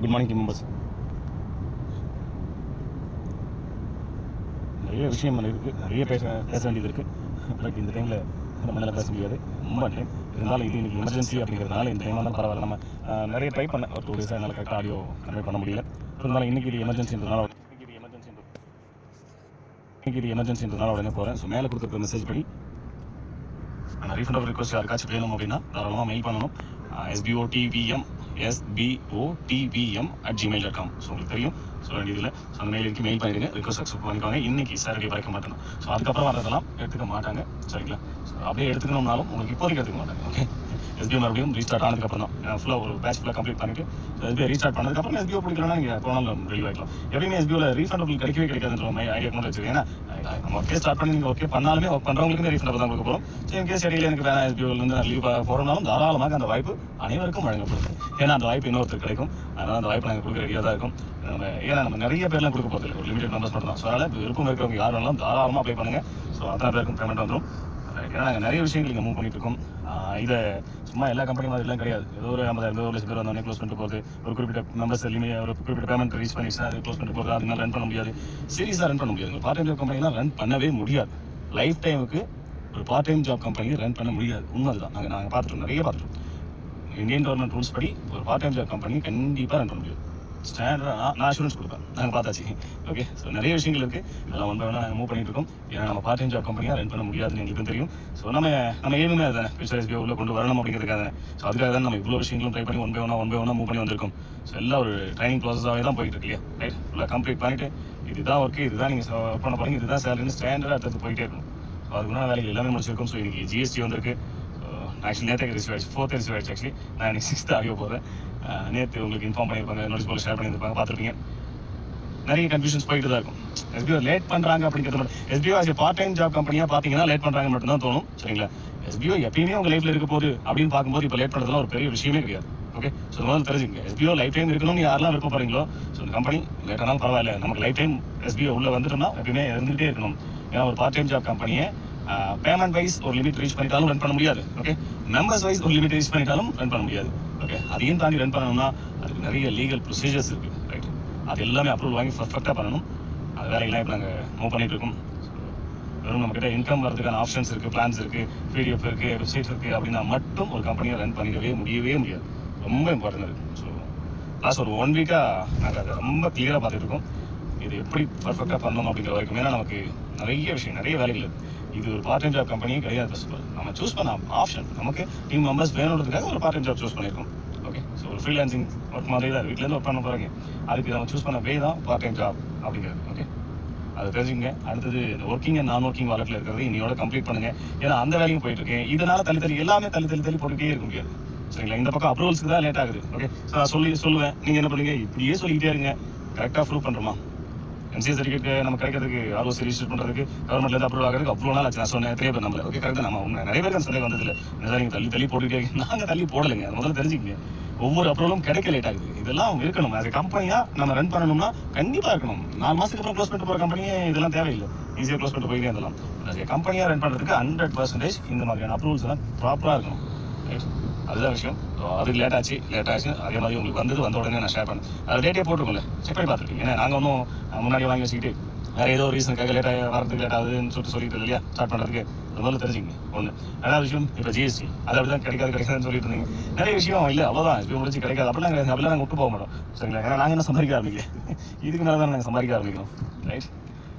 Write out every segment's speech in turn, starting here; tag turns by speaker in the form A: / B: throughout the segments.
A: Good morning team members நிறைய விஷயம் இருக்குது நிறைய பேச பேச வேண்டியது இருக்குது பட் இந்த டைமில் நம்ம நல்லா பேச முடியாது. ரொம்ப டைம் இருந்தாலும் இது எனக்கு எமர்ஜென்சி அப்படிங்கிறதுனால இந்த டைமாக தான் பரவாயில்ல. நம்ம நிறைய ட்ரை பண்ணேன். ஒரு டூ டேஸாக என்னால் கரெக்டாக ஆடியோ கன்வே பண்ண முடியல. இருந்தாலும் இன்னைக்கு இது எமர்ஜென்சின்றதுனால இன்றைக்கி இது எமர்ஜென்சி இன்னைக்கு இது எமர்ஜென்சின்றதுனால உடனே போகிறேன் ஸோ மேலே கொடுத்துருக்க மெசேஜ் படி ரீஃபண்ட் ஆஃப் ரிக்வஸ்ட் யாருக்காச்சும் வேணும் அப்படின்னா தாராளமாக மெயில் பண்ணணும். SPO TVM SPOTPM at Gmail dot com so உங்களுக்கு தெரியும். ஸோ வேண்டியதில்லை ஸோ அந்த மெயிலுக்கு மெயில் பண்ணிடுங்க ரிக்வஸ்ட் அக்செப்ட் பண்ணிக்கோங்க. இன்னைக்கு சாட்டர்டே வரைக்கும் மட்டும் ஸோ அதுக்கப்புறம் வரதெல்லாம் எடுத்துக்க மாட்டாங்க. சரிங்களா? ஸோ அப்படியே எடுத்துக்கணும்னாலும் உங்களுக்கு இப்போதைக்கு எடுத்துக்க மாட்டாங்க. ஓகே எஸ்பிஓ மறுபடியும் ரீஸ்டார்ட் ஆனதுக்கப்புறம் தான் ஃபுல்லாக ஒரு பேட்ச் ஃபுல்லாக கம்ப்ளீட் பண்ணிட்டு எஸ்பிஓ ரீஸ்டார்ட் பண்ணதுக்கப்புறம் எஸ்பிஓ பிடிக்கலன்னா நீங்கள் போனாலும் ரிலீவ் ஆகிக்கலாம் எப்பயுமே எஸ்பிஓவில் ரீஃபண்ட் உங்களுக்கு கிடைக்கவே கிடைக்காதுன்ற மாதிரி ஐடியா கொண்டு வச்சிருக்கேன். ஏன்னா நம்ம ஒர்க்கே ஸ்டார்ட் பண்ணி நீங்கள் ஓகே பண்ணாலுமே ஒர்க் பண்ணுறவங்களுக்கு ரீஃபண்ட் தான் கொடுக்க போகிறோம் ஸோ இன்கேஸ் இடையில எனக்கு வேணாம் எஸ்பிஓலேருந்து நான் லீவ் போகிறோம்னாலும் தாராளமாக அந்த வாய்ப்பு அனைவருக்கும் வழங்கப்படும். ஏன்னா அந்த வாய்ப்பு இன்னொருத்தர் கிடைக்கும். அதனால் அந்த வாய்ப்பு நாங்கள் கொடுக்க ரெடியாக தான் இருக்கும். நம்ம ஏன்னா நம்ம நிறைய பேர்லாம் கொடுக்க போகிறது ஒரு லிமிடெட் நம்பர்ஸ் மட்டும் தான் ஸோ அதனால் விருப்பம் இருக்கிறவங்க யார் வேணாலும் தாராளமாக அப்ளை பண்ணுங்கள் ஸோ அத்தனை பேருக்கும் பேமெண்ட் வந்துடும் ஏன்னா நாங்கள் நிறைய விஷயங்கள் இங்கே மூவ் பண்ணிட்டு இருக்கோம் இதை சும்மா எல்லா கம்பெனி மாதிரிலாம் கிடையாது. ஏதோ ஒரு ஐம்பதாயிரம் ஒரு லட்சம் பேர் வந்தோடனே க்ளோஸ் பண்ணிட்டு போகுது ஒரு குறிப்பிட்ட மெம்பர்ஸ் லிமிட் ஒரு குறிப்பிட்ட பேமெண்ட் ரீச் பண்ணிச்சுன்னா அது க்ளோஸ் பண்ணிட்டு போகுது அதனால ரன் பண்ண முடியாது. சீரியஸாக ரன் பண்ண முடியாது. பார்ட் டைம் கம்பெனிலாம் ரன் பண்ணவே முடியாது. லைஃப் டைமுக்கு ஒரு part time job company run பண்ண முடியாது. உண்மை அதுதான். நாங்கள் நாங்கள் பார்த்துட்டோம். நிறைய பார்த்துட்டோம். இந்தியன் கவர்மெண்ட் ரூல்ஸ் படி ஒரு பார்ட் டைம் ஜாப் கம்பெனி கண்டிப்பாக ரன் பண்ண முடியாது. ஸ்டாண்டர்டாக நான் நான் அஷூரன்ஸ் கொடுப்பேன் நாங்கள் பார்த்தாச்சு ஓகே ஸோ நிறைய விஷயங்கள் இருக்குது இதெல்லாம் ஒன் பை நாங்கள் மூவ் பண்ணிட்டு இருக்கோம் ஏன்னா நம்ம பார்ட் டைம் ஜாப் கம்பெனியாக ரன் பண்ண முடியாதுன்னு எங்களுக்கும் தெரியும் ஸோ நம்ம நம்ம ஏழுமே அதுதானே ஃபியூச்சர் எஸ்பிஐ உள்ள கொண்டு வரணும் அப்படிங்கிறதுக்காக ஸோ அதுக்காக தான் நம்ம இவ்வளோ விஷயங்களும் ட்ரை பண்ணி ஒன் பை ஒன்றா ஒன் பை ஒன்றா மூவ் பண்ணி வந்திருக்கோம் ஸோ எல்லாம் ஒரு ட்ரைனிங் ப்ராசஸாகவே தான் போயிட்டு இருக்கு இல்லையா ரைட் ஃபுல்லாக கம்ப்ளீட் பண்ணிட்டு இதுதான் ஒர்க்கு இதுதான் நீங்கள் ஒர்க் பண்ண போகிறீங்க இதுதான் சேலரின்னு ஸ்டாண்டர்டாக அடுத்தது போயிட்டே இருக்கும் ஸோ அதுக்குன்னா வேலைக்கு எல்லாமே முடிச்சிருக்கோம் ஸோ இன்னைக்கு ஜிஎஸ்டி வந்திருக்கு ஆக்சுவலி நேற்று ரிசீவ் ஆயிடுச்சு ஃபோர்த் ரிசீவ் ஆயிடுச்சு ஆக்சுவலி நான் இன்னைக்கு சிக்ஸ்த் ஆகிய போகிறேன் நேற்று உங்களுக்கு இன்ஃபார்ம் பண்ணியிருப்பாங்க நோட்டீஸ் போல ஷேர் பண்ணியிருப்பாங்க பார்த்துருப்பீங்க. நிறைய கன்ஃபியூஷன்ஸ் போயிட்டு தான் இருக்கும் எஸ்பிஓ லேட் பண்ணுறாங்க அப்படிங்கிறது மட்டும் SPO as part time job கம்பெனியாக பார்த்தீங்கன்னா லேட் பண்ணுறாங்க மட்டும் தான் தோணும் சரிங்களா? எஸ்பிஓ எப்பயுமே உங்கள் லைஃப்பில் இருக்க போகுது அப்படின்னு பார்க்கும்போது இப்போ லேட் பண்ணுறதுலாம் ஒரு பெரிய விஷயமே கிடையாது ஓகே ஸோ முதல்ல தெரிஞ்சுங்க எஸ்பிஓ லைஃப் டைம் இருக்கணும்னு யாரெல்லாம் விருப்பப்படுறீங்களோ ஸோ இந்த கம்பெனி லேட் ஆனாலும் பரவாயில்ல நமக்கு லைஃப் டைம் எஸ்பிஓ உள்ள வந்துட்டோம்னா எப்பயுமே இருந்துகிட்டே இருக்கணும். ஏன்னா ஒரு பார்ட் டைம் ஜாப் கம்பெனியை பேமெண்ட் வைஸ் ஒரு லிமிட் ரீச் பண்ணிட்டாலும் ரன் பண்ண முடியாது ஓகே மெம்பர்ஸ் வைஸ் ஒரு லிமிட் ரீச் பண்ணிட்டாலும் ரன் பண்ண முடியாது. ஓகே. அதையும் தாண்டி ரன் பண்ணணும்னா அதுக்கு நிறைய லீகல் ப்ரொசீஜர்ஸ் இருக்குது ரைட் அது எல்லாமே அப்ரூவல் வாங்கி பர்ஃபெக்டாக பண்ணணும். அது வேலைகள்லாம் இப்போ நாங்கள் மூவ் பண்ணிட்டு இருக்கோம். வெறும் நம்மக்கிட்ட இன்கம் வரதுக்கான ஆப்ஷன்ஸ் இருக்குது பிளான்ஸ் இருக்குது பிடிஎஃப் இருக்குது வெப்சைட்ஸ் இருக்குது அப்படின்னா மட்டும் ஒரு கம்பெனியை ரன் பண்ணிடவே முடியவே முடியாது. ரொம்ப இம்பார்ட்டன்ட் இருக்குது ஸோ லாஸ்ட் ஒரு ஒன் வீக்காக நாங்கள் அதை ரொம்ப கிளியராக பார்த்துட்டு இருக்கோம். இது எப்படி பர்ஃபெக்டாக பண்ணணும் அப்படிங்கிற வரைக்கும். ஏன்னா நமக்கு நிறைய விஷயம் நிறைய வேலைகள் இருக்குது இது ஒரு பார்ட் டைம் ஜாப் கம்பெனியும் கிடையாது நம்ம சூஸ் பண்ண ஆப்ஷன் நமக்கு டீம் மெம்பர்ஸ் வேணுன்றதுக்காக ஒரு பார்ட் டைம் ஜாப் சூஸ் பண்ணியிருக்கோம் ஓகே ஸோ ஒரு ஃப்ரீலான்சிங் ஒர்க் மாதிரி தான் வீட்டிலேருந்து ஒர்க் பண்ண போகிறீங்க அதுக்கு நம்ம சூஸ் பண்ண வே தான் பார்ட் டைம் ஜாப் அப்படிங்கிறது. ஓகே அது தெரிஞ்சுங்க அடுத்தது ஒர்க்கிங் அண்ட் நான் ஒர்க்கிங் வாலெட்டில் இருக்கிறது இன்னையோட கம்ப்ளீட் பண்ணுங்க. ஏன்னா அந்த வேலையும் போயிட்டு இருக்கேன் இதனால தள்ளி தள்ளி எல்லாமே தள்ளி தள்ளி தள்ளி போட்டுக்கிட்டே இருக்க முடியாது. சரிங்களா? இந்த பக்கம் அப்ரூவல்ஸ்க்கு தான் லேட் ஆகுது. ஓகே நான் சொல்லி சொல்லுவேன். நீங்கள் என்ன பண்ணுங்க? இப்படியே சொல்லிக்கிட்டே இருங்க. கரெக்டாக ப்ரூவ் பண்ணுறோமா என்சிஎஸ் சர்டிஃபிகேட் eh, நம்ம கிடைக்கிறதுக்கு ஆர்ஓசி ரிஜிஸ்டர் பண்ணுறதுக்கு கவர்மெண்ட்லேருந்து அப்ரூவ் ஆகிறதுக்கு அவ்வளோ நாள் ஆச்சு. நான் சொன்னேன் நிறைய பேர் நம்மள ஓகே கரெக்டாக நம்ம உண்மை நிறைய பேருக்கு சந்தேகம் வந்ததில்ல என்ன நீங்கள் தள்ளி தள்ளி போட்டுக்கிட்டே நாங்கள் தள்ளி போடலைங்க. அது முதல்ல தெரிஞ்சுக்கங்க. ஒவ்வொரு அப்ரூவலும் கிடைக்க லேட் ஆகுது. இதெல்லாம் இருக்கணும். அது கம்பெனியாக நம்ம ரன் பண்ணணும்னா கண்டிப்பாக இருக்கணும். நாலு மாதத்துக்கு அப்புறம் க்ளோஸ் பண்ணிட்டு போகிற கம்பெனியே இதெல்லாம் தேவையில்லை. ஈஸியாக க்ளோஸ் பண்ணிட்டு போயிட்டே இருந்தலாம் கம்பெனியாக ரன் பண்ணுறதுக்கு ஹண்ட்ரட் பர்சன்டேஜ் இந்த மாதிரியான அப்ரூவல்ஸ் எல்லாம் ப்ராப்பராக இருக்கணும். ரைட் அதுதான் விஷயம். ஸோ அது லேட் ஆச்சு. லேட் ஆச்சு. அதே மாதிரி உங்களுக்கு வந்தது வந்த உடனே நான் ஷேர் பண்ணேன். அது டேட்டே போட்டுருக்கோம்ல. செக் பண்ணி பார்த்துருக்கீங்க ஏன்னா நாங்கள் ஒன்றும் முன்னாடி வாங்கி வச்சுக்கிட்டு வேற ஏதோ ரீசனுக்காக லேட் ஆகி வரதுக்கு லேட் ஆகுதுன்னு சொல்லிட்டு சொல்லிட்டு இல்லையா? ஸ்டார்ட் பண்ணுறதுக்கு அது முதல்ல தெரிஞ்சுங்க ஒன்று ரெண்டாவது விஷயம் இப்போ ஜிஎஸ்டி அது அப்படி தான் கிடைக்காது கிடைக்காதுன்னு சொல்லிட்டு இருந்தீங்க. நிறைய விஷயம் இல்லை அவ்வளோதான் இப்போ முடிச்சு கிடைக்காது. அப்படிலாம் கிடையாது. அப்படிலாம் நாங்கள் விட்டு போக மாட்டோம். சரிங்களா? ஏன்னா நாங்கள் என்ன சம்பாதிக்க ஆரம்பிக்கல. இதுக்கு மேலே தான் நாங்கள் சம்பாதிக்க ஆரம்பிக்கிறோம் ரைட்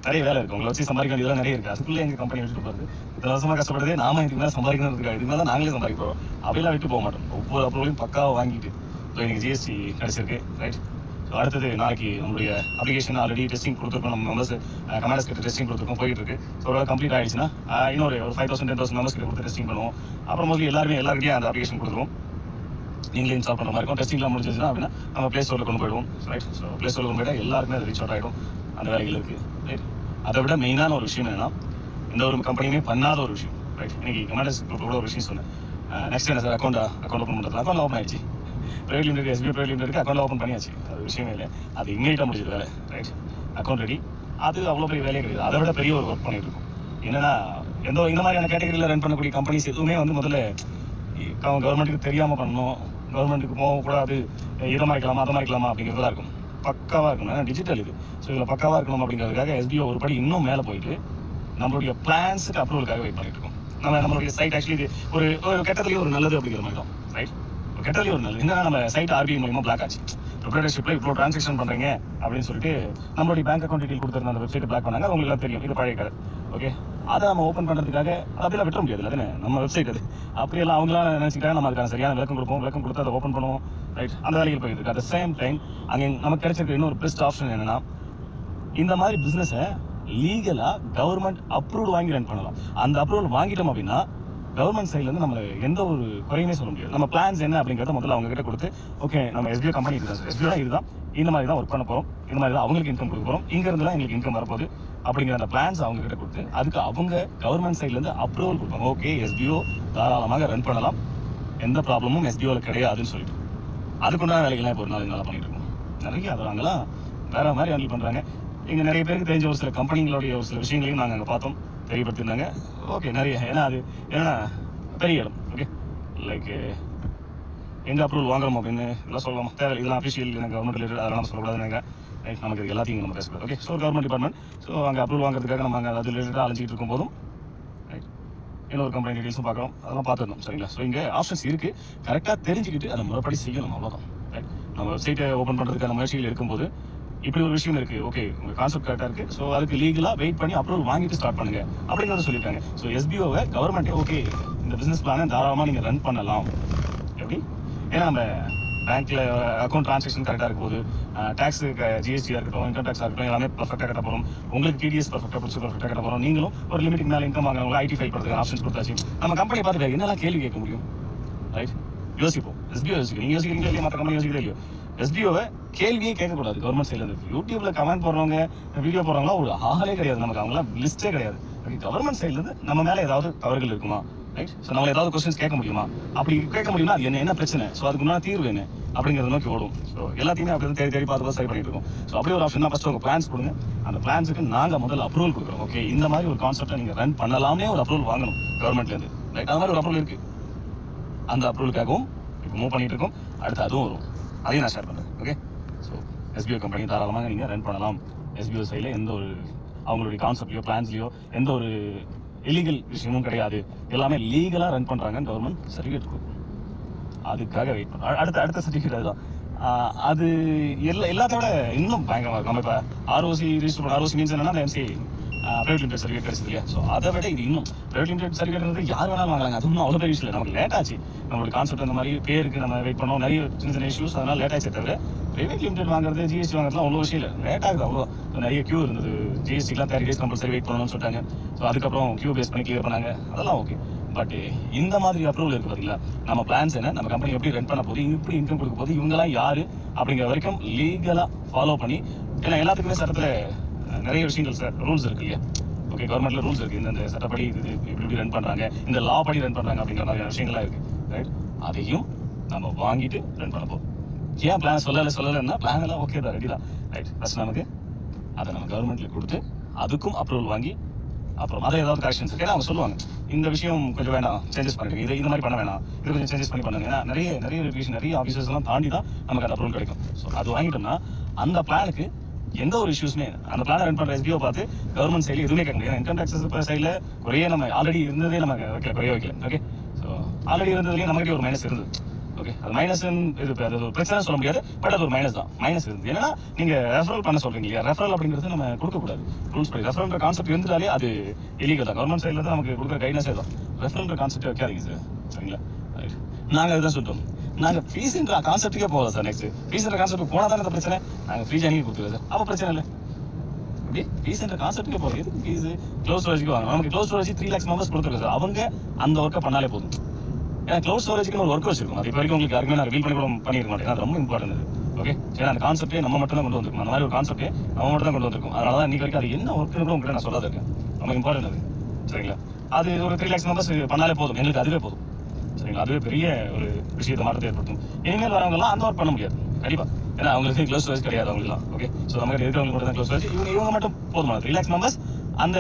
A: நிறைய வேலை இருக்கு. உங்களை வச்சு சம்பாதிக்க வேண்டியதெல்லாம் நிறைய இருக்கு. அதுக்குள்ளே எங்கள் கம்பெனி விட்டு போகிறது இத்தனை வருஷமா கஷ்டப்படுறதே நாம இதுக்கு மேலே சம்பாதிக்கணுன்றதுக்காக இதுக்கு மேலே நாங்களே சம்பாதிக்க போகிறோம் அப்படிலாம் விட்டு போக மாட்டோம். ஒவ்வொரு அப்ரூவலையும் பக்காவாக வாங்கிட்டு. ஸோ எனக்கு ஜிஎஸ்டி கிடைச்சிருக்கு. ரைட் ஸோ அடுத்தது நாளைக்கு நம்மளுடைய அப்ளிகேஷன் ஆல்ரெடி டெஸ்டிங் கொடுத்துருக்கோம். நம்ம மெம்பர்ஸ் கமாண்டர்ஸ் கிட்ட டெஸ்டிங் கொடுத்துருக்கோம். போயிட்டு இருக்கு ஸோ ஒரு கம்ப்ளீட் ஆயிடுச்சுன்னா இன்னொரு ஒரு five thousand ten thousand members கிட்ட கொடுத்து டெஸ்டிங் பண்ணுவோம். அப்புறம் மோஸ்ட்லி எல்லாருமே எல்லாருக்கிட்டையும் அந்த அப்ளிகேஷன் கொடுத்துருவோம். நீங்களே இன்ஸ்டால் பண்ணுற மாதிரி இருக்கும். டெஸ்டிங்லாம் முடிஞ்சிச்சுன்னா அப்படின்னா நம்ம ப்ளே ஸ்டோரில் கொண்டு போயிடுவோம். ரைட் ஸோ ப்ளே ஸ்டோரில் கொண்டு போயிட்டா எல்லாருமே அது ரீச் அவுட் ஆகிடும் அந்த வேலைகள் இருக்குது ரைட் அதை விட மெயினான ஒரு விஷயம் என்னன்னா இந்த ஒரு கம்பெனியுமே பண்ணாத ஒரு விஷயம். ரைட் இன்னைக்கு கமாண்டர்ஸ் கூட ஒரு விஷயம் சொன்னேன். நெக்ஸ்ட் என்ன சார்? அக்கௌண்ட் அக்கௌண்ட் ஓப்பன் பண்ணுறது அக்கௌண்ட் ஓப்பன் ஆயிடுச்சு. Private limited SBI private limited account open பண்ணியாச்சு. அது விஷயமே இல்லை. அது இம்மீடியட்டாக முடிஞ்சது வேலை ரைட் அக்கௌண்ட் ரெடி அது அவ்வளோ பெரிய வேலையே கிடையாது. அதை விட பெரிய ஒரு ஒர்க் பண்ணிட்டு இருக்கும் என்னன்னா எந்த இந்த மாதிரியான கேட்டகரியில் ரன் பண்ணக்கூடிய கம்பெனிஸ் எதுவுமே வந்து முதல்ல கவர்மெண்ட்டுக்கு தெரியாமல் பண்ணணும். கவர்மெண்ட்டுக்கு போகக்கூடாது. இதை மாதிரிக்கலாமா அதை மாதிரிக்கலாமா அப்படிங்கிறதா இருக்கும். பக்காவாக இருக்கணும். ஏன்னா டிஜிட்டல் இது. ஸோ இதில் பக்காவாக இருக்கணும் அப்படிங்கிறதுக்காக எஸ்பிஓ ஒரு படி இன்னும் மேலே போயிட்டு நம்மளுடைய பிளான்ஸுக்கு அப்ரூவலுக்காக வெயிட் பண்ணிட்டு இருக்கோம். நம்ம நம்மளுடைய சைட் ஆக்சுவலி இது ஒரு ஒரு கெட்டதுலேயே ஒரு நல்லது அப்படிங்கிற மாதிரி தான். ரைட் ஒரு கெட்டதுலேயே ஒரு நல்லது. என்னன்னா நம்ம சைட் ஆர்பிஐ மூலியமாக பிளாக் ஆச்சு. ப்ரொப்ரேட்டர்ஷிப்பில் இவ்வளோ ட்ரான்சாக்ஷன் பண்ணுறீங்க அப்படின்னு சொல்லிட்டு நம்மளுடைய பேங்க் அக்கௌண்ட் டீட்டெயில் கொடுத்துருந்த அந்த வெப்சைட் பிளாக் பண்ணாங்க. உங்களுக்கு எல்லாம் தெரியும். இது பழைய கதை. ஓகே அதை நம்ம ஓப்பன் பண்ணுறதுக்காக அப்படிலாம் விட்டுற முடியாது தானே நம்ம வெப்சைட் அது. அப்படியெல்லாம் அவங்களாம் நினச்சிக்கிட்டாங்க நம்ம அதுக்கான சரியான விளக்கம் கொடுப்போம். விளக்கம் கொடுத்து அதை ஓப்பன் பண்ணுவோம். ரைட் அந்த வேலைக்கு போயிட்டு இருக்கு. அட் சேம் டைம் அங்கே நமக்கு கிடைச்சிருக்க இன்னொரு பெஸ்ட் ஆப்ஷன் என்னன்னா இந்த மாதிரி பிஸ்னஸை லீகலாக கவர்மெண்ட் அப்ரூவல் வாங்கி ரன் பண்ணலாம். அந்த அப்ரூவல் வாங்கிட்டோம் அப்படின்னா கவர்மெண்ட் சைட்லேருந்து நம்ம எந்த ஒரு குறையுமே சொல்ல முடியாது. நம்ம பிளான்ஸ் என்ன அப்படிங்கிறத முதல்ல அவங்க கிட்ட கொடுத்து ஓகே நம்ம எஸ்பிஓ கம்பெனி இதுதான் சார் எஸ்பிஐ இதுதான். இந்த மாதிரி தான் ஒர்க் பண்ண போகிறோம் இந்த மாதிரி தான் அவங்களுக்கு இன்கம் கொடுக்க போகிறோம் இங்கேருந்துலாம் எங்களுக்கு இன்கம் வரப்போகுது. அப்படிங்கிற அந்த பிளான்ஸ் அவங்க கிட்ட கொடுத்து அதுக்கு அவங்க கவர்மெண்ட் சைட்லேருந்து அப்ரூவல் கொடுப்பாங்க. ஓகே எஸ்பிஓ தாராளமாக ரன் பண்ணலாம். எந்த ப்ராப்ளமும் எஸ்பிஓவில் கிடையாதுன்னு சொல்லிட்டு. அதுக்குண்டான வேலைகள்லாம் இப்போ ஒரு நாள் நல்லா பண்ணிட்டு இருக்கோம். நிறைய அதை நாங்களாம் வேற மாதிரி ஹேண்டில் பண்ணுறாங்க இங்கே நிறைய பேருக்கு தெரிஞ்ச ஒரு சில கம்பெனிகளுடைய ஒரு சில விஷயங்களையும் நாங்கள் அங்கே பார்த்தோம். தெரியப்படுத்திருந்தாங்க ஓகே நிறைய ஏன்னா அது என்னன்னா பெரிய இடம். ஓகே லைக் எங்கே அப்ரூவல் வாங்குறோம் அப்படின்னு இதெல்லாம் சொல்லலாம்? தேவை இதெல்லாம் அஃபிஷியல் எனக்கு கவர்மெண்ட் ரிலேட்டட் அதெல்லாம் சொல்லக்கூடாதுன்னு ரைட் நமக்கு இது எல்லாத்தையும் நம்ம பேசக்கூடாது. Okay so government department so அங்கே அப்ரூவல் வாங்குறதுக்காக நம்ம அங்கே அது ரிலேட்டடாக அலைஞ்சிட்டு இருக்கும் போதும் ரைட் இன்னொரு கம்பெனி டீட்டெயில்ஸும் பார்க்குறோம் அதெல்லாம் பார்த்துருந்தோம் சரிங்களா? ஸோ இங்கே ஆப்ஷன்ஸ் இருக்குது கரெக்டாக தெரிஞ்சுக்கிட்டு அதை முறைப்படி செய்யணும் அவ்வளோதான் ரைட் நம்ம வெப்சைட்டை ஓப்பன் பண்ணுறதுக்கான முயற்சிகள் இருக்கும்போது இப்படி ஒரு விஷயம் இருக்குது ஓகே உங்கள் கான்செப்ட் கரெக்டாக இருக்குது ஸோ அதுக்கு லீகலாக வெயிட் பண்ணி அப்ரூவல் வாங்கிட்டு ஸ்டார்ட் பண்ணுங்கள் அப்படிங்கிறத சொல்லியிருக்காங்க. ஸோ எஸ்பிஓவை கவர்மெண்ட்டே ஓகே இந்த பிஸ்னஸ் பிளானை தாராளமாக நீங்கள் ரன் பண்ணலாம். எப்படி? ஏன்னா நம்ம பேங்க்ல அக்கௌண்ட் ட்ரான்சாக்ஷன் கரெக்டாக இருக்கும் போது டேக்ஸ் ஜிஎஸ்டியாக இருக்கட்டும் இன்கம் டேக்ஸாக இருக்கட்டும் எல்லாமே பர்ஃபெக்டாக கட்ட போகிறோம் உங்களுக்கு டிடிஎஸ் பர்ஃபெக்டாக பிடிச்சி பர்ஃபெக்டாக கட்ட போகிறோம் நீங்களும் ஒரு லிமிட்டுக்கு மேலே இன்கம் வாங்குறவங்க ஐடி ஃபைல் பண்ணுறதுக்கு ஆப்ஷன்ஸ் கொடுத்தாச்சு. நம்ம கம்பெனி பார்த்துட்டு என்னெல்லாம் கேள்வி கேட்க முடியும்? ரைட் யோசிப்போம். எஸ்பிஓ யோசிக்கும் நீங்கள் யோசிக்கிறீங்க இல்லையா? மற்ற கம்பெனி யோசிக்கிறீங்க இல்லையோ? எஸ்பிஓவை கேள்வியே கேட்கக்கூடாது. கவர்மெண்ட் சைட்லேருந்து யூடியூப்ல கமெண்ட் போடுறவங்க வீடியோ போடுறவங்களாம் ஒரு ஆளே கிடையாது. நமக்கு அவங்களாம் லிஸ்ட்டே கிடையாது. கவர்மெண்ட் சைட்லேருந்து நம்ம மேலே ஏதாவது தவறுகள் இருக்குமா? ரைட் ஸோ நம்மள ஏதாவது கொஸ்டின்ஸ் கேட்க முடியுமா? அப்படி கேட்க முடியுமா அது என்ன என்ன பிரச்சனை? ஸோ அதுக்கு முன்னாடி தீர்வு என்ன? அப்படிங்கிறத நோக்கி ஓடும். ஸோ எல்லாத்தையுமே அப்படி தேடி தேடி பார்த்து பார்த்து சரி பண்ணிட்டு இருக்கோம். ஸோ அப்படி ஒரு ஆப்ஷன் ஃபஸ்ட்டு உங்கள் பிளான்ஸ் கொடுங்க. அந்த பிளான்ஸுக்கு நாங்கள் முதல்ல அப்ரூவல் கொடுக்குறோம். ஓகே இந்த மாதிரி ஒரு கான்செப்டை நீங்கள் ரன் பண்ணலாமே ஒரு அப்ரூவல் வாங்கணும் கவர்மெண்ட்லேருந்து ரைட் அது மாதிரி ஒரு அப்ரூவல் இருக்குது அந்த அப்ரூவலுக்காகவும் இப்போ மூவ் பண்ணிட்டு இருக்கோம். அடுத்து அதுவும் வரும். அதையும் நான் ஷேர் பண்ணுறேன் ஓகே ஸோ எஸ்பிஓ கம்பெனி தாராளமாக நீங்கள் ரன் பண்ணலாம். எஸ்பிஓ சைடில் எந்த ஒரு அவங்களுடைய கான்செப்ட்லையோ பிளான்ஸ்லையோ எந்த ஒரு இல்லீகல் விஷயமும் கிடையாது. எல்லாமே லீகலாக ரன் பண்ணுறாங்க கவர்மெண்ட் சர்டிஃபிகேட் கொடுக்கும். அதுக்காக வெயிட் பண்ணுறோம் அடுத்த அடுத்த சர்டிஃபிகேட் அதுதான். அது எல்லா எல்லாத்தோட இன்னும் பயங்கரமாக இருக்கும். நம்ம இப்போ ஆர்ஓசி ரிஜிஸ்டர் பண்ண ஆர்ஓசி மீன்ஸ் என்னன்னா எம்சி ப்ரைவேட் லிமிடெட் சர்டிஃபிகேட் கிடைச்சது இல்லையா? ஸோ அதை விட இது இன்னும் ப்ரைவேட் லிமிடெட் சர்டிஃபிகேட் யார் வேணாலும் வாங்கலாங்க. அது ஒன்றும் அவ்வளோ பெரிய விஷயம் இல்லை. நமக்கு லேட் ஆச்சு. நம்மளோட கான்செப்ட் அந்த மாதிரி பேருக்கு நம்ம வெயிட் பண்ணோம். நிறைய சின்ன சின்ன இஷ்யூஸ் அதனால் லேட் ஆச்சு தவிர பிரைவேட் லிமிடெட் வாங்குறது ஜிஎஸ்டி வாங்குறதுலாம் அவ்வளோ விஷயம் இல்லை. லேட் ஆகுது அவ்வளோ நிறைய க்யூ இருந்தது. ஜிஎஸ்டிக்கெலாம் தேர்ட்டி டேஸ் கம்பல்சரி வெயிட் பண்ணணும்னு சொல்லிட்டாங்க. ஸோ அதுக்கப்புறம் க்யூ பேஸ் பண்ணி கிளியர் பண்ணாங்க. அதெல்லாம் ஓகே பட் இந்த மாதிரி அப்ரூவல் இருக்குது பார்த்தீங்களா நம்ம பிளான்ஸ் என்ன? நம்ம கம்பெனி எப்படி ரன் பண்ண போகுது? எப்படி இன்கம் கொடுக்க போகுது? இவங்கெல்லாம் யார்? அப்படிங்கிற வரைக்கும் லீகலாக ஃபாலோ பண்ணி ஏன்னா எல்லாத்துக்குமே சட்டத்தில் நிறைய விஷயங்கள் சார் ரூல்ஸ் இருக்கு இல்லையா? ஓகே கவர்மெண்ட்டில் ரூல்ஸ் இருக்குது இந்த சட்டப்படி இது இப்படி இப்படி ரன் பண்ணுறாங்க இந்த லா படி ரன் பண்ணுறாங்க அப்படிங்கிற மாதிரியான விஷயங்கள்லாம் இருக்குது ரைட் அதையும் நம்ம வாங்கிட்டு ரன் பண்ண போகிறோம் ஏன் பிளான் சொல்லலை சொல்லலைன்னா பிளான் எல்லாம் ஓகே தான் ரெடி தான். ரைட் ஃபர்ஸ்ட் நமக்கு அதை நம்ம கவர்மெண்ட்ல கொடுத்து அதுக்கும் அப்ரூவல் வாங்கி அப்புறம் அதை ஏதாவது கரெக்ஷன்ஸ் ஏன்னா அவங்க சொல்லுவாங்க இந்த விஷயம் கொஞ்சம் வேணாம் சேஞ்சஸ் பண்ணிடுங்க இது இந்த மாதிரி பண்ண வேணாம் இது கொஞ்சம் சேஞ்சஸ் பண்ணி பண்ணுங்க. ஏன்னா நிறைய நிறைய விஷயம் நிறைய ஆஃபீஸர்ஸ் எல்லாம் தாண்டி தான் நமக்கு அந்த அப்ரூவல் கிடைக்கும். ஸோ அது வாங்கிட்டோம்னா அந்த பிளானுக்கு எந்த ஒரு இஷ்யூஸ்மே அந்த பிளான் ரன் பண்ணுற எஸ்பிஓ பார்த்து கவர்மெண்ட் சைடில் எதுவுமே கேட்க முடியாது. இன்கம் டேக்ஸஸ் சைடில் குறைய நம்ம ஆல்ரெடி இருந்ததே நமக்கு வைக்கல குறைய வைக்கல. ஓகே ஸோ ஆல்ரெடி இருந்ததுலேயே நமக்கு ஒரு மைனஸ் இருந்தது. ஓகே அது மைனஸ் இது அது ஒரு பிரச்சனை சொல்ல முடியாது பட் அது ஒரு மைனஸ் தான். மைனஸ் இருந்து ஏன்னா நீங்க ரெஃபரல் பண்ண சொல்றீங்க இல்லையா? ரெஃபரல் அப்படிங்கிறது நம்ம கொடுக்கக்கூடாது. ரூல்ஸ் படி ரெஃபரல்ன்ற கான்செப்ட் இருந்தாலே அது இல்லீகல் தான். கவர்மெண்ட் சைடில் தான் நமக்கு கொடுக்குற கைட்னஸே தான் ரெஃபரல்ன்ற கான்செப்ட் வைக்காதீங்க சார் சரிங்களா? நாங்கள் அதுதான் சொல்லிட்டோம் நாங்கள் ஃபீஸ்ன்ற கான்செப்ட்டுக்கே போகல சார் நெக்ஸ்ட் ஃபீஸ்ன்ற கான்செப்ட் போனால் தானே இந்த பிரச்சனை? நாங்கள் ஃப்ரீ ஜானிக்கு கொடுத்துருவோம் சார் அப்போ பிரச்சனை இல்லை. அப்படியே ஃபீஸ்ன்ற கான்செப்ட்டுக்கே போகிறோம் எதுக்கு ஃபீஸ் க்ளோஸ் ஸ்டோரேஜ்க்கு வாங்க. நமக்கு close storage three lakhs members கொடுத்துருக்கோம் சார் அவங்க அந்த ஒர்க்கை பண்ணாலே போதும். ஏன்னா க்ளவுட் ஸ்டோரேஜ்க்கு ஒரு ஒர்க் வச்சிருக்கும். அது இப்போ வரைக்கும் உங்களுக்கு யாருக்குமே நான் ரிவீல் பண்ணி கூட பண்ணியிருக்க மாட்டேன். அது ரொம்ப இம்பார்ட்டன்ட் ஓகே ஏன்னா அந்த கான்செப்டே நம்ம மட்டும் தான் கொண்டு வந்திருக்கோம். அந்த மாதிரி ஒரு கான்செப்டே நம்ம மட்டும் தான் கொண்டு வந்திருக்கும். அதனால தான் இன்னைக்கு வரைக்கும் அது என்ன ஒர்க்குன்னு கூட உங்களுக்கு நான் சொல்லாத இருக்கேன். ரொம்ப இம்பார்ட்டன்ட் அது. சரிங்களா? அது ஒரு த்ரீ லேக்ஸ் மெம்பர்ஸ் பண்ணாலே போதும். எங்களுக்கு அதுவே போதும். சரிங்களா? அதுவே பெரிய ஒரு விஷயத்தை மாற்றத்தை ஏற்படுத்தும். இனிமேல் வரவங்கலாம் அந்த ஒர்க் பண்ண முடியாது. கண்டிப்பா. ஏன்னா அவங்களுக்கு க்ளோஸ் ஸ்டோரேஜ் கிடையாது அவங்களுக்குலாம் ஓகே ஸோ நம்ம இருக்கிறவங்க மட்டும் தான் க்ளோஸ் ஸ்டோரேஜ் இவங்க இவங்க மட்டும் போதுமான. த்ரீ லேக்ஸ் மெம்பர்ஸ் அந்த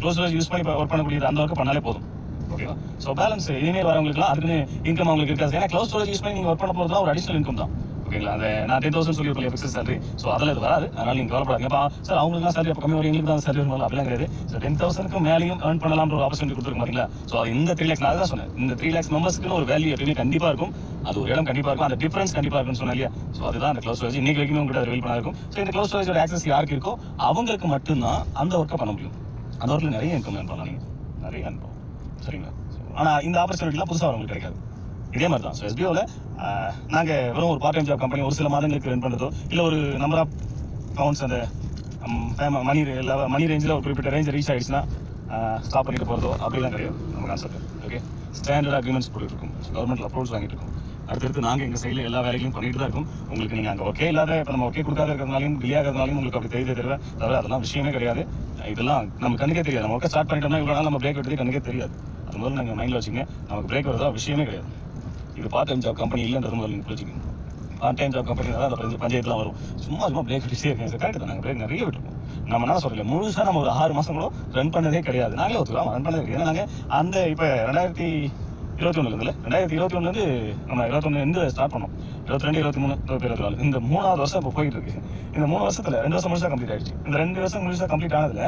A: க்ளோஸ் ஸ்டோரேஜ் யூஸ் பண்ணி ஒர்க் பண்ணக்கூடிய அந்த ஒர்க்கை பண்ணாலே போதும். ஓகேவா ஸோ பேலன்ஸ் இனிமேல் வரவங்களுக்குலாம் அதுக்குன்னு இன்கம் அவங்களுக்கு இருக்காது. ஏன்னா க்ளவுட் ஸ்டோரேஜ் யூஸ் பண்ணி நீங்கள் ஒர்க் பண்ண போகிறதுலாம் ஒரு அடிஷனல் இன்கம் தான். ஓகேங்களா? அந்த நான் டென் தௌசண்ட் சொல்லி ஒரு ஃபிக்ஸ் சேலரி ஸோ அதில் இது வராது. அதனால நீங்கள் கவலைப்படாதீங்க. அப்போ சார் அவங்களுக்குலாம் சேலரி அப்போ கம்மி வரும். எங்களுக்கு தான் சேலரி வரும் அப்படிலாம் கிடையாது. ஸோ டென் தௌசண்ட்க்கு மேலேயும் ஏர்ன் பண்ணலாம்ன்ற ஒரு ஆப்பர்ச்சுனிட்டி கொடுத்துருக்க பார்த்தீங்களா ஸோ இந்த த்ரீ லேக்ஸ் நான் தான் சொன்னேன். இந்த த்ரீ லேக்ஸ் மெம்பர்ஸ்க்கு ஒரு வேல்யூ எப்பயுமே கண்டிப்பாக இருக்கும். அது ஒரு இடம் கண்டிப்பாக இருக்கும். அந்த டிஃபரன்ஸ் கண்டிப்பாக இருக்கும்னு சொன்னேன் ஸோ அதுதான் அந்த க்ளவுட் ஸ்டோரேஜ் இன்னைக்கு வரைக்கும் உங்கள்கிட்ட ரிவீல் பண்ணா இருக்கும். ஸோ இந்த க்ளவுட் ஸ்டோரேஜோட ஆக்சஸ் யாருக்கு இருக்கோ அவங்களுக்கு மட்டும்தான் அந்த ஒர்க்கை பண்ண முடியும். அந்த ஒர்க்கில் நிறைய இன்கம் ஏர்ன் பண்ணலாம் நீங்கள் நிறைய அனுப்போம் சரிங்களா? ஆனால் இந்த ஆப்பர்ச்சுனிட்டிலாம் புதுசாக உங்களுக்கு கிடைக்காது. இதே மாதிரி தான் ஸோ எஸ்பிஓவில் நாங்கள் வெறும் ஒரு பார்ட் டைம் ஜாப் கம்பெனி ஒரு சில மாதங்களுக்கு ரன் பண்ணுறதோ இல்லை ஒரு நம்பர் ஆஃப் அக்கௌண்ட்ஸ் அந்த மணி மணி ரேஞ்சில் ஒரு குறிப்பிட்ட ரேஞ்ச் ரீச் ஆகிடுச்சுன்னா ஸ்டாப் பண்ணிட்டு போகிறதோ அப்படிலாம் கிடையாது. நம்ம கான்செப்ட் ஓகே ஸ்டாண்டர்ட் அக்ரிமெண்ட்ஸ் போட்டுருக்கும் இருக்கோம். கவர்மெண்ட் அப்ரோச் வாங்கிட்டு இருக்கோம். அடுத்தடுத்து நாங்கள் எங்கள் சைடில் எல்லா வேலைகளையும் பண்ணிட்டு தான் இருக்கோம். உங்களுக்கு நீங்கள் அங்கே ஓகே இல்லாத இப்போ நம்ம ஓகே கொடுக்காத இருக்கிறதுனாலையும் டிலே ஆகிறதுனாலையும் உங்களுக்கு அப்படி தெரியுது தெரியல தவிர அதெல்லாம் விஷயமே கிடையாது. இதெல்லாம் நம்ம கண்ணுக்கே தெரியாது. நம்ம ஒர்க்கை ஸ்டார்ட் பண்ணிட்டோம்னா இவ்வளோ நாள் நம்ம பிரேக் எடுத்து கண்ணுக்கே தெரியாது. அது முதல்ல நீங்கள் மைண்டில் வச்சுங்க நமக்கு பிரேக் வருதா விஷயமே கிடையாது. இது பார்ட் டைம் ஜாப் கம்பெனி இல்லைன்றது முதல்ல நீங்கள் புரிஞ்சுக்கணும். பார்ட் டைம் ஜாப் கம்பெனி தான் அந்த பஞ்சாயத்துலாம் வரும். சும்மா சும்மா பிரேக் விட்டுட்டே இருக்கேன். சார் கரெக்ட் தான். நாங்கள் பிரேக் நிறைய விட்டுருக்கோம். நம்ம என்ன சொல்லல? முழுசாக நம்ம ஒரு ஆறு மாதம் கூட ரன் பண்ணதே கிடையாது. நாங்களே ஒத்துக்கலாம் ரன் பண்ணதே கிடையாது. ஏன்னா நாங்கள் அந்த இப்போ ரெண்டாயிரத்தி இருபத்தி ரெண்டாயிரத்தி இருபத்தி ஒன்றுலேருந்து நம்ம இருபத்தொன்னு இருந்து ஸ்டார்ட் பண்ணோம். இருபத்தி ரெண்டு இருபத்தி மூணு இருபத்தி இருபத்தி நாலு இந்த மூணாவது வருஷம் இப்போ போயிட்டு இருக்கு. இந்த மூணு வருஷத்துல ரெண்டு வருஷம் முழுசா கம்ப்ளீட் ஆயிடுச்சு. இந்த ரெண்டு வருஷம் முழுசா கம்ப்ளீட் ஆனதுல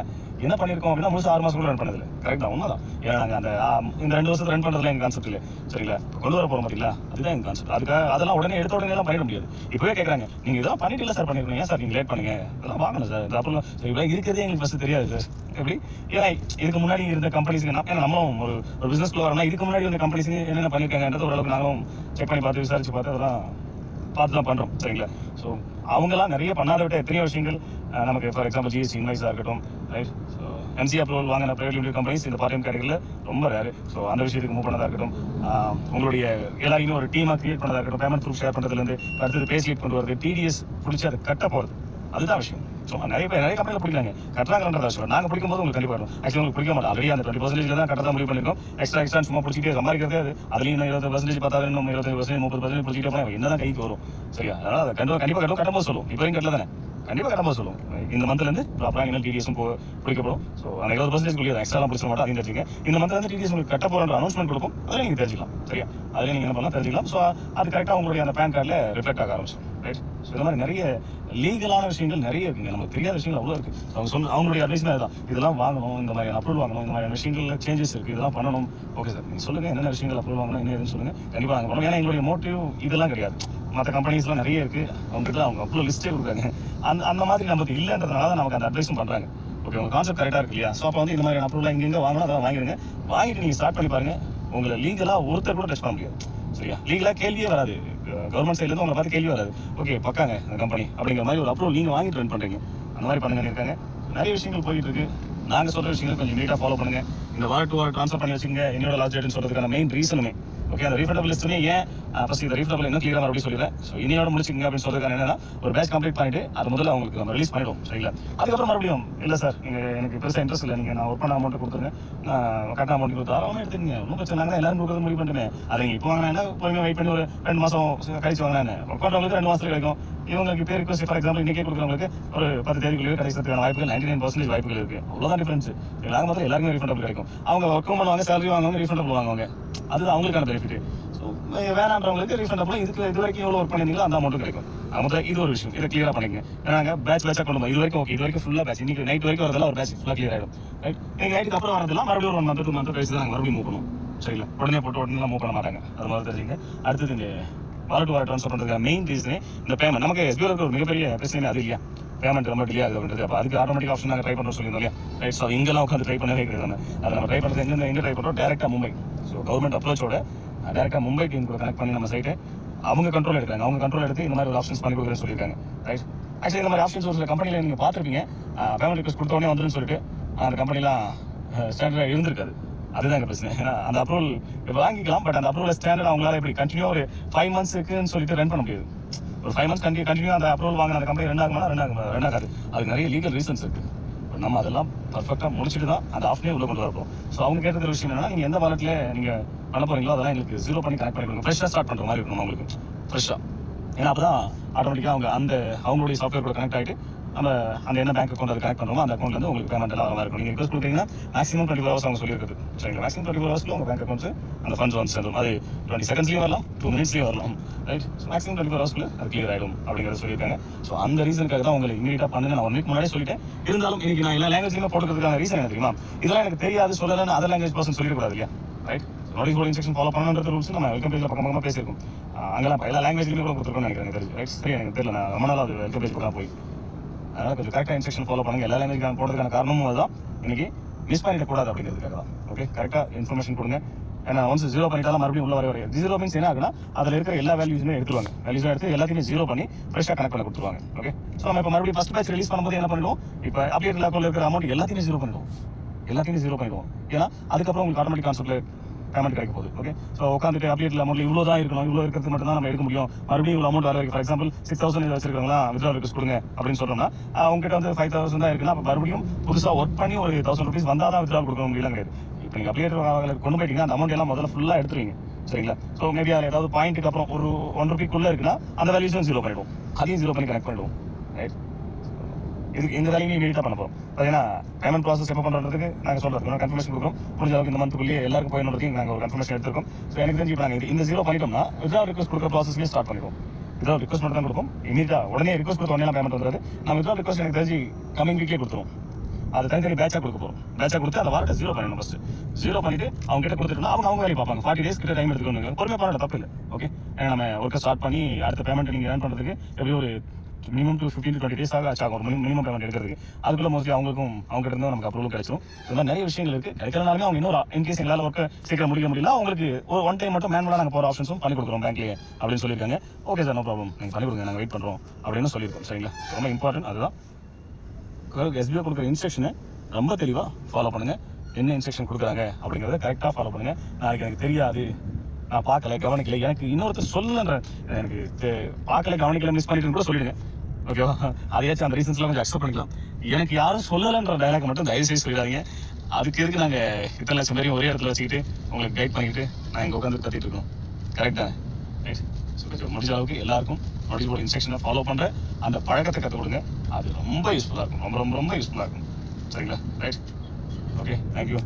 A: என்ன பண்ணிருக்கோம் அப்படின்னா முழுசா ஆறு மாசம் கூட ரன் பண்ணதில்ல. கரெக்ட் தான் உண்மைதான். ஏன்னா நாங்கள் அந்த இந்த ரெண்டு வருஷத்துல ரன் பண்ணுறதுல எங்க கான்செப்ட் இல்லை. சரிங்களா? கொண்டு வர போறோம் பார்த்தீங்களா அதுதான் எங்க கான்செப்ட் அதுக்காக அதெல்லாம் உடனே எடுத்த உடனே எல்லாம் பண்ணிட முடியாது. இப்பவே கேட்கறாங்க நீங்க இதெல்லாம் பண்ணிட்டு இல்லை சார் பண்ணிருக்கீங்க சார் நீங்க லேட் பண்ணுங்க? அதெல்லாம் வாங்கணும் சார் இது அப்புறம் சரி இருக்கிறதே எங்களுக்கு ஃபர்ஸ்ட் தெரியாது சார் எப்படி? ஏன்னா இதுக்கு முன்னாடி இருந்த கம்பெனிஸ்க்கு ஏன்னா நம்மளும் ஒரு ஒரு பிசினஸ்க்குள்ள வரோம்னா இதுக்கு முன்னாடி இருந்த கம்பெனிஸ்க்கு என்னென்ன பண்ணிருக்காங்கன்றது ஓரளவுக்கு நாங்களும் செக் பண்ணி பார்த்து விசாரிச்சு பார்த்து அதெல்லாம் பார்த்து தான் பண்ணுறோம் சரிங்களா? ஸோ அவங்கெல்லாம் நிறைய பண்ணாத விட்ட எத்தனையோ விஷயங்கள் நமக்கு ஃபார் எக்ஸாம்பிள் ஜிஎஸ்டி இன்வைஸாக இருக்கட்டும் ரைட் ஸோ என்சி அப்ரூவல் வாங்கின ப்ரைவேட் லிமிடெட் கம்பெனிஸ் இந்த பார்ட் டைம் கேட்டகரியில் ரொம்ப ரேரு ஸோ அந்த விஷயத்துக்கு மூவ் பண்ணதாக இருக்கட்டும் உங்களுடைய எல்லாரையும் ஒரு டீமாக கிரியேட் பண்ணதாக இருக்கட்டும் பேமெண்ட் ப்ரூஃப் ஷேர் பண்ணுறதுலேருந்து அடுத்தது பே ஸ்லிப் கொண்டு வரது டிடிஎஸ் பிடிச்சி அதை கட்ட போகிறது அதுதான் விஷயம். ஸோ நிறைய பேர் நிறைய கம்பெனியில் பிடிக்கிறாங்க. கட்டுறாங்கன்றத விஷயம் நாங்கள் பிடிக்கும் போது உங்களுக்கு கண்டிப்பாக ஆக்சுவலி உங்களுக்கு பிடிக்க மாட்டோம் ஆல்ரெடி அந்த டுவெண்ட்டி பர்சன்டேஜ் தான் கட்ட தான் முடிவு பண்ணிருக்கோம் எக்ஸ்ட்ரா எக்ஸ்ட்ரா சும்மா பிடிச்சிட்டே சம்பாதிக்கிறதே அது. அதுலேயும் இன்னும் இருபது பர்சன்டேஜ் பார்த்தா இன்னும் இருபது பர்சன்டேஜ் முப்பது பர்சன்டேஜ் பிடிச்சிட்டே போனால் என்ன தான் கைக்கு வரும் சரியா? அதனால் அதை கண்டிப்பாக கண்டிப்பாக கட்டும் கட்டும்போது சொல்லும் இப்போ கட்டல தானே கண்டிப்பாக கட்டும்போது சொல்லும் இந்த மந்த்லேருந்து ப்ராப்பராக இன்னும் டிடிஎஸும் போ பிடிக்கப்படும். ஸோ அந்த இருபது பர்சன்டேஜ் குள்ளே எக்ஸ்ட்ரா பிடிச்ச மாட்டோம் அதையும் தெரிஞ்சுங்க இந்த மந்த்ல டிடிஎஸ் உங்களுக்கு கட்ட போகிற அனௌன்ஸ்மெண்ட் கொடுக்கும் அதில் நீங்கள் தெரிஞ்சிக்கலாம் சரியா? அதில் நீங்கள் என்ன பண்ணலாம் தெரிஞ்சிக்கலாம். ஸோ அது கரெக்டாக உங்களுடைய அந்த பேன் கார்டில் ரிஃப்ளெக்ட் ஆக ஆரம்பிச்சிடும் ரைட் ஸோ இந்த மாதிரி நிறைய லீகலான விஷயங்கள் நிறைய இருக்குங்க. நமக்கு தெரியாத விஷயங்கள் அவ்வளோ இருக்குது அவங்க சொன்ன அவங்களுடைய அட்வைஸ் தான் இதெல்லாம் வாங்கணும் இந்த மாதிரி அப்ரூவல் வாங்கணும் இந்த மாதிரி விஷயங்கள்ல சேஞ்சஸ் இருக்குது இதெல்லாம் பண்ணணும். ஓகே சார் நீங்கள் சொல்லுங்கள் என்னென்ன விஷயங்கள் அப்ரூவல் வாங்கணும் என்ன ஏதுன்னு சொல்லுங்கள் கண்டிப்பாக நாங்கள் பண்ணுவோம் ஏன்னா எங்களுடைய மோட்டிவ் இதெல்லாம் கிடையாது. மற்ற கம்பெனிஸ்லாம் நிறைய இருக்குது அவங்ககிட்ட அவங்க அவ்வளோ லிஸ்ட்டே கொடுக்குறாங்க. அந்த அந்த மாதிரி நமக்கு இல்லைன்றதுனால தான் நமக்கு அந்த அட்வைஸும் பண்ணுறாங்க ஓகே உங்கள் கான்செப்ட் கரெக்டாக இருக்கு இல்லையா? ஸோ அப்போ வந்து இந்த மாதிரி அப்ரூவல் இங்கே எங்கே வாங்கணும் அதெல்லாம் வாங்கிடுங்க. வாங்கிட்டு நீங்கள் ஸ்டார்ட் பண்ணி பாருங்கள் உங்களை லீகலாக ஒருத்தர் கூட டச் பண்ண முடியாது. சரியா? லீகலாக கேள்வியே வராது. கவர்மெண்ட் சைட்லேருந்து உங்களை பார்த்து கேள்வி வராது. ஓகே பக்காங்க அந்த கம்பெனி அப்படிங்கிற மாதிரி ஒரு அப்ரூவல் நீங்கள் வாங்கிட்டு ரன் பண்ணுறீங்க அந்த மாதிரி பண்ணுங்க இருக்காங்க. நிறைய விஷயங்கள் போயிட்டு இருக்கு. நாங்கள் சொல்கிற விஷயங்கள் கொஞ்சம் நீட்டாக ஃபாலோ பண்ணுங்க. இந்த வார டு வாரம் ட்ரான்ஸ்ஃபர் பண்ணி வச்சுங்க என்னோட லாஸ்ட் டேட்னு சொல்கிறதுக்கான மெயின் ரீசனுமே ஓகே அந்த ரீஃபண்டபிள் லிஸ்ட்டுமே ஏன் ஃபஸ்ட் இந்த ரீஃபண்டபிள் இன்னும் கிளியராக மறுபடியும் சொல்லிடுறேன். ஸோ இனியோட முடிச்சுங்க அப்படின்னு சொல்கிறதுக்கான என்னன்னா ஒரு பேட்ச் கம்ப்ளீட் பண்ணிட்டு அது முதல்ல அவங்களுக்கு நம்ம ரிலீஸ் பண்ணிடும் சரிங்களா? அதுக்கப்புறம் மறுபடியும் இல்லை சார் நீங்கள் எனக்கு பெருசாக இன்ட்ரெஸ்ட் இல்லை. நீங்கள் நான் ஒர்க் பண்ண அமௌண்ட் கொடுத்துருங்க. நான் கட்ட அமௌண்ட் கொடுத்து தாராளமாக எடுத்துக்கங்க. ஒன்றும் பிரச்சனை நாங்கள் எல்லாரும் கொடுக்குறது முடிவு பண்ணிட்டுமே அதை நீங்கள் இப்போ வாங்கினா என்ன? பொறுமையாக வெயிட் பண்ணி ஒரு ரெண்டு மாதம் கழிச்சு வாங்கினா என்ன? ஒர்க் பண்ணுறவங்களுக்கு ரெண்டு மாதத்துல கிடைக்கும். இவங்களுக்கு பேர் ரிக்வஸ்ட் ஃபார் எக்ஸாம்பிள் இன்றைக்கே கொடுக்குறவங்களுக்கு ஒரு பத்து தேதிக்குள்ளேயே கிடைக்கிறதுக்கான வாய்ப்புகள் நைன்டி நைன் பர்சன்டேஜ் வாய்ப்புகள் இருக்குது அவ்வளோதான் டிஃபரன்ஸ் எல்லாரும் மொத்தம் எல்லாருமே ரீஃபண்டபிள் கிடைக்கும். அவங்க ஒர்க்கும் பண்ணுவாங்க சேலரி வாங்குவாங்க ரீஃபண்டபிள் வாங்குவாங்க. அதுதான் அவங்களுக்கான பெனிஃபிட் ஸோ வேணான்றவங்களுக்கு ரீஃபண்டபிள் இதுக்கு இது வரைக்கும் எவ்வளோ ஒர்க் பண்ணியிருந்தீங்களோ அந்த அமௌண்ட் கிடைக்கும். அது முதல்ல இது ஒரு விஷயம். இதை க்ளியராக பண்ணிக்கங்க. நாங்கள் பேட்ச் பேட்சாக கொண்டு இது வரைக்கும் ஓகே இது வரைக்கும் ஃபுல்லாக பேட்ச் இன்னைக்கு நைட் வரைக்கும் வரதெல்லாம் ஒரு பேட்ச் ஃபுல்லாக கிளியர் ஆகிடும் ரைட் நீங்கள் நைட்டுக்கு அப்புறம் வரதெல்லாம் மறுபடியும் ஒரு ஒன் மந்த் டூ மந்த் கழிச்சு தான் நாங்கள் மறுபடியும் மூவ் பண்ணுவோம் சரிங்களா? உடனே போட்டு உடனே மூவ் பண்ண மாட்டாங்க. அது மாதிரி தெரிஞ்சுங்க. அடுத்தது இந்த வாலெட் வாலெட் ட்ரான்ஸ்ஃபர் பண்ணுறதுக்கு மெயின் ரீசனே இந்த பேமெண்ட் நமக்கு எஸ்பிஐ ஒரு மிகப்பெரிய பிரச்சனை அது இல்லையா? பேமெண்ட் ரொம்ப டிலே ஆகுது அப்படின்றது. அப்போ அதுக்கு ஆட்டோமேட்டிக் ஆப்ஷன் நாங்கள் ட்ரை பண்ணுறோம் சொல்லியிருந்தோம் இல்லையா? ரைட் ஸோ இங்கெல்லாம் உட்காந்து ட்ரை பண்ணவே கிடையாது நம்ம. அதை நம்ம ட்ரை பண்ணுறது எங்கே எங்கே ட்ரை பண்ணுறோம் டேரெக்டாக மும்பை ஸோ கவர்மெண்ட் அப்ரோச்சோட டேரெக்டாக மும்பை டீம் கூட கனெக்ட் பண்ணி நம்ம சைட்டை அவங்க கண்ட்ரோல் எடுக்கிறாங்க. அவங்க கண்ட்ரோல் எடுத்து இந்த மாதிரி ஒரு ஆப்ஷன்ஸ் பண்ணி கொடுக்குறேன்னு சொல்லியிருக்காங்க. ரைட் ஆக்சுவலி இந்த மாதிரி ஆப்ஷன்ஸ் ஒரு சில கம்பெனியில் நீங்கள் பார்த்துருப்பீங்க. பேமெண்ட் ரிக்வஸ்ட் கொடுத்தோடனே வந்துருன்னு சொல்லிட்டு அந்த கம்பெனிலாம் ஸ்டாண்டர்டாக இருந்திருக்காது. அதுதான் எங்க பிரச்சனை. ஏன்னா அந்த அப்ரூவல் வாங்கிக்கலாம் பட் அந்த அப்ரூவல் ஸ்டாண்டர்ட் அவங்களால இப்படி கண்டினியூ ஒரு ஃபைவ் மந்த்ஸுக்குன்னு சொல்லிட்டு ரன் பண்ண முடியாது. ஒரு ஃபைவ் மந்த்ஸ் கண்டினியூ கண்டினியூ அந்த அப்ரூவல் வாங்கின அந்த கம்பெனி ரன் ஆகுமா ரன் ஆகும் ஆகாது. அது நிறைய லீகல் ரீசன்ஸ் இருக்கு. நம்ம அதெல்லாம் பர்ஃபெக்டாக முடிச்சுட்டு தான் அந்த ஆஃப்னே உள்ள கொண்டு வரப்போம் ஸோ அவங்க கேட்டது விஷயம் என்னன்னா நீங்கள் எந்த வாலெட்டில் நீங்கள் பண்ண போறீங்களோ அதெல்லாம் எங்களுக்கு ஜீரோ பண்ணி கனெக்ட் பண்ணி கொடுங்க. ஃப்ரெஷ்ஷாக ஸ்டார்ட் பண்ணுற மாதிரி இருக்கணும் அவங்களுக்கு. ஃப்ரெஷ்ஷாக ஏன்னா அப்போ தான் ஆட்டோமேட்டிக்காக அவங்க அந்த அவங்களுடைய சாஃப்ட்வேர் கூட கனெக்ட் ஆகிட்டு நம்ம அந்த என்ன பேங்க் அக்கௌண்ட் அது கனெக்ட் பண்ணுறோமோ அந்த அக்கௌண்ட்ல உங்களுக்கு பேமெண்ட் எல்லாம் வர இருக்கும். நீங்கள் ரிக்வஸ்ட் கொடுத்தீங்கன்னா மேக்ஸிமம் டுவெண்ட்டி ஃபோர் ஹவர்ஸ் அவங்க சொல்லியிருக்குது. சரிங்களா? மேக்ஸிமம் டுவெண்ட்டி ஃபோர் ஹவர்ஸ்ல உங்கள் பேங்க் அக்கௌண்ட்ஸ் அந்த ஃபண்ட்ஸ் வந்து சேரும். அது டுவெண்ட்டி செகண்ட்ஸ்லேயும் வரலாம் டூ மினிட்ஸ்லேயும் வரலாம். ரைட் மேக்ஸிமம் டுவெண்ட்டி ஃபோர் ஹவர்ஸ்க்குள்ள அது கிளியர் ஆகிடும் அப்படிங்கிறத சொல்லியிருக்காங்க. ஸோ அந்த ரீசனுக்காக தான் உங்களுக்கு இமீடியட்டாக பண்ணுங்க நான் ஒன் வீக் முன்னாடியே சொல்லிட்டேன். இருந்தாலும் இன்னைக்கு நான் எல்லா லாங்குவேஜ்லையுமே போட்டுக்கிறதுக்கான ரீசன் என்ன தெரியுமா? இதெல்லாம் எனக்கு தெரியாது சொல்லலைன்னு அதர் லாங்குவேஜ் பர்சன் சொல்லிடக்கூடாது இல்லையா? Right notice board instruction follow பண்ணணுன்ற ரூல்ஸ் நம்ம வெல்கம் பேஜில் பக்கம் பக்கமாக பேசியிருக்கோம். அங்கெல்லாம் எல்லா லாங்குவேஜ்லையுமே கூட கொடுத்துருக்கோம்னு நினைக்கிறேன் எனக்கு தெரிஞ்சு. ரைட் சரி எனக்கு தெரியல நான் ரொம்ப நாளாக அது வெல்கம் பேஜ் பக்கம் போய் அதனால் கொஞ்சம் கரெக்டாக இன்ஸ்ட்ரக்ஷன் ஃபாலோ பண்ணுங்க. எல்லா லாங்குவேஜ் போடுறதுக்கான காரணமும் அதுதான். இன்னைக்கு மிஸ் பண்ணிடக்கூடாது அப்படிங்கிறதுக்காக தான் ஓகே கரெக்டாக இன்ஃபர்மேஷன் கொடுங்க. ஏன்னா ஒன்ஸ் ஜீரோ பண்ணிட்டாலும் மறுபடியும் உள்ள வர வர ஜீரோ மீன்ஸ் என்ன ஆகுனா அதில் இருக்கிற எல்லா வேல்யூஸுமே எடுத்துருவாங்க. வேல்யூஸும் எடுத்து எல்லாத்தையுமே ஜீரோ பண்ணி ஃப்ரெஷ்ஷாக கனெக்ட் பண்ண கொடுத்துருவாங்க. ஓகே ஸோ நம்ம இப்போ மறுபடியும் ஃபஸ்ட் பேட்ச் ரிலீஸ் பண்ணும்போது என்ன பண்ணுவோம் இப்போ அப்டேட் லாக்கில் இருக்கிற அமௌண்ட் எல்லாத்தையுமே ஜீரோ பண்ணிடுவோம். எல்லாத்தையுமே ஜீரோ பண்ணிடுவோம். ஏன்னா அதுக்கப்புறம் உங்களுக்கு ஆட்டோமேட்டிக் கான்செப்ட்டில் பேமெண்ட் கிடைக்க போகுது. ஓகே ஸோ உட்காந்துட்டு அப்டேட் அமௌண்ட் இவ்வளோ தான் இருக்கணும். இவ்வளோ இருக்கிறது மட்டும் தான் நம்ம எடுக்க முடியும். மறுபடியும் இவ்வளோ அமௌண்ட் வர வரைக்கும் ஃபார் எக்ஸாம்பிள் சிக்ஸ் தௌசண்ட் வச்சிருக்காங்களா? வித்ரா ரிக்வஸ்ட் கொடுங்க அப்படின்னு சொல்றோம்னா ஆஹ் உங்ககிட்ட வந்து ஃபைவ் தௌசண்ட் தான் இருக்குன்னா அப்போ மறுபடியும் புதுசாக ஒர்க் பண்ணி ஒரு தௌசண்ட் ருபீஸ் வந்தால் தான் வித்ரா கொடுக்க முடியல கிடையாது. இப்போ நீங்கள் அப்டேட் கொண்டு போயிட்டீங்கன்னா அந்த அமௌண்ட் எல்லாம் முதல்ல ஃபுல்லாக எடுத்துருவீங்க. சரிங்களா? ஸோ மேபி அதில் ஏதாவது பாயிண்ட்டுக்கு அப்புறம் ஒரு ஒன் ருபிக்குள்ளே இருக்குன்னா அந்த வேல்யூஸும் ஜீரோ பண்ணிவிடும் அதையும் ஜீரோ பண்ணி கனெக்ட் பண்ணிவிடுவோம் ரைட் இதுக்கு எங்கள் வேலையும் இமீடியட்டாக பண்ண போகிறோம் பார்த்தீங்கன்னா பேமெண்ட் ப்ராசஸ் எப்போ பண்ணுறதுக்கு நாங்கள் சொல்கிறோம் கன்ஃபர்மேஷன் கொடுக்குறோம். முடிஞ்ச அளவுக்கு இந்த மந்த்துக்குள்ளேயே எல்லாருக்கும் போயிடுறதுக்கு நாங்கள் ஒரு கன்ஃபர்மேஷன் எடுத்துருக்கோம். ஸோ எனக்கு தெரிஞ்சு இப்போ நாங்கள் இந்த ஜீரோ பண்ணிட்டோம்னா வித்ரா ரிக்வஸ்ட் கொடுக்குற ப்ராசஸ்லேயே ஸ்டார்ட் பண்ணிடுவோம். வித்ரா ரிக்வஸ்ட் மட்டும் தான் கொடுப்போம் இமீடியட்டாக உடனே ரிக்வஸ்ட் கொடுத்த உடனே பேமெண்ட் வந்துடுது. நம்ம வித்ரா ரிக்வஸ்ட் எனக்கு தெரிஞ்சு கமிங் வீக்லேயே கொடுத்துருவோம். அது தனித்தனி பேட்சாக கொடுக்க போகிறோம் பேட்சாக கொடுத்து அந்த வாரத்தை ஜீரோ பண்ணணும் ஃபஸ்ட்டு ஜீரோ பண்ணிட்டு அவங்க கிட்ட கொடுத்துட்டோம்னா அவங்க அவங்க வேலையை பார்ப்பாங்க. ஃபார்ட்டி டேஸ் கிட்ட டைம் எடுத்துக்கணும் பொறுமையாக பண்ணல தப்பு இல்லை. ஓகே ஏன்னா நம்ம ஒர்க்கை ஸ்டார்ட் பண்ணி அடுத்த பேமெண்ட் நீங்கள் ஏர்ன் பண்ணுறதுக்கு எப்படி ஒரு minimum two fifteen twenty days ஆக ஆச்சு. ஆகும் ஒரு மினிமம் பேமெண்ட் எடுக்கிறதுக்கு. அதுக்குள்ள மோஸ்ட்லி அவங்களுக்கும் அவங்க கிட்ட இருந்து நமக்கு அப்ரூவல் கிடைச்சிடும் இந்த மாதிரி நிறைய விஷயங்கள் இருக்கு. கிடைக்கிறனாலுமே அவங்க இன்னொரு இன்கேஸ் எங்களால் ஒர்க்கை சீக்கிரம் முடிக்க முடியல அவங்களுக்கு ஒரு ஒன் டைம் மட்டும் மேனுவலாக நாங்கள் போகிற ஆப்ஷன்ஸும் பண்ணி கொடுக்குறோம் பேங்க்லேயே அப்படின்னு சொல்லியிருக்காங்க. ஓகே சார் நோ ப்ராப்ளம் நீங்கள் பண்ணி கொடுங்க நாங்கள் வெயிட் பண்ணுறோம் அப்படின்னு சொல்லியிருக்கோம். சரிங்களா? ரொம்ப இம்பார்ட்டன்ட் அதுதான். எஸ்பிஐ கொடுக்குற இன்ஸ்ட்ரக்ஷனை ரொம்ப தெளிவாக ஃபாலோ பண்ணுங்கள் என்ன இன்ஸ்ட்ரக்ஷன் கொடுக்குறாங்க அப்படிங்கிறத கரெக்டாக ஃபாலோ பண்ணுங்கள் நாளைக்கு எனக்கு தெரியாது. நான் பார்க்கல கவனிக்கல. எனக்கு இன்னொருத்தர் சொல்லுன்ற எனக்கு பார்க்கல கவனிக்கல மிஸ் பண்ணிட்டுன்னு கூட சொல்லிடுங்க. ஓகேவா அதையாச்சும் அந்த ரீசன்ஸ்லாம் கொஞ்சம் அக்செப்ட் பண்ணிக்கலாம். எனக்கு யாரும் சொல்லலைன்ற டைலாக் மட்டும் தயவு செய்து சொல்லிடாதீங்க. அதுக்கு எதுக்கு நாங்கள் இத்தனை லட்சம் பேரையும் ஒரே இடத்துல வச்சுக்கிட்டு உங்களுக்கு கைட் பண்ணிக்கிட்டு நான் இங்கே உட்காந்து கத்திட்டு இருக்கோம். கரெக்டா ரைட் ஸோ கொஞ்சம் முடிஞ்ச அளவுக்கு எல்லாருக்கும் நோட்டீஸ் போர்டு இன்ஸ்ட்ரக்ஷனை ஃபாலோ பண்ணுற அந்த பழக்கத்தை கற்றுக் கொடுங்க. அது ரொம்ப யூஸ்ஃபுல்லாக இருக்கும். ரொம்ப ரொம்ப ரொம்ப யூஸ்ஃபுல்லாக இருக்கும். சரிங்களா? Right okay thank you